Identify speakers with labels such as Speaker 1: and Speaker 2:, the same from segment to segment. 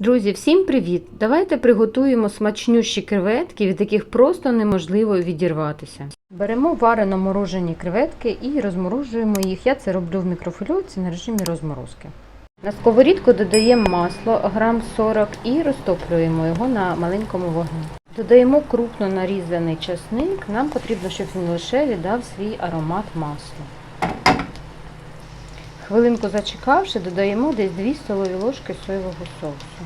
Speaker 1: Друзі, всім привіт! Давайте приготуємо смачнющі креветки, від яких просто неможливо відірватися. Беремо варено морожені креветки і розморожуємо їх. Я це роблю в мікрофильовці на режимі розморозки. На сковорідку додаємо масло грам 40 і розтоплюємо його на маленькому вогні. Додаємо крупно нарізаний часник. Нам потрібно, щоб він лише віддав свій аромат маслу. Хвилинку зачекавши, додаємо десь 2 столові ложки соєвого соусу.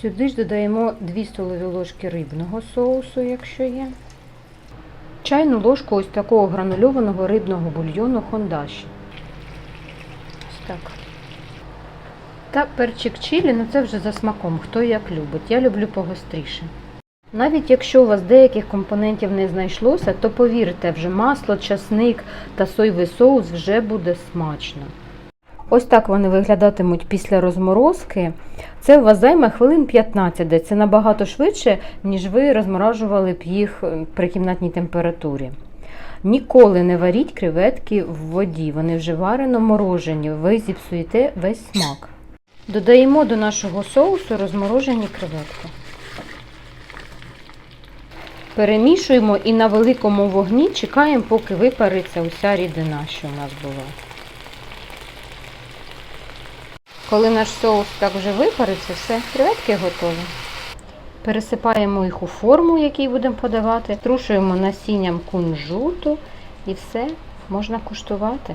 Speaker 1: Сюди ж додаємо 2 столові ложки рибного соусу, якщо є. Чайну ложку ось такого гранульованого рибного бульйону хондаші. Ось так. Та перчик чилі, ну це вже за смаком, хто як любить. Я люблю погостріше. Навіть якщо у вас деяких компонентів не знайшлося, то повірте, вже масло, часник та соєвий соус вже буде смачно. Ось так вони виглядатимуть після розморозки. Це у вас займе хвилин 15, де це набагато швидше, ніж ви розморажували б їх при кімнатній температурі. Ніколи не варіть креветки в воді, вони вже варено морожені, ви зіпсуєте весь смак. Додаємо до нашого соусу розморожені креветки. Перемішуємо і на великому вогні чекаємо, поки випариться уся рідина, що у нас була. Коли наш соус так вже випариться, все, креветки готові. Пересипаємо їх у форму, який будемо подавати, трушуємо насінням кунжуту і все, можна куштувати.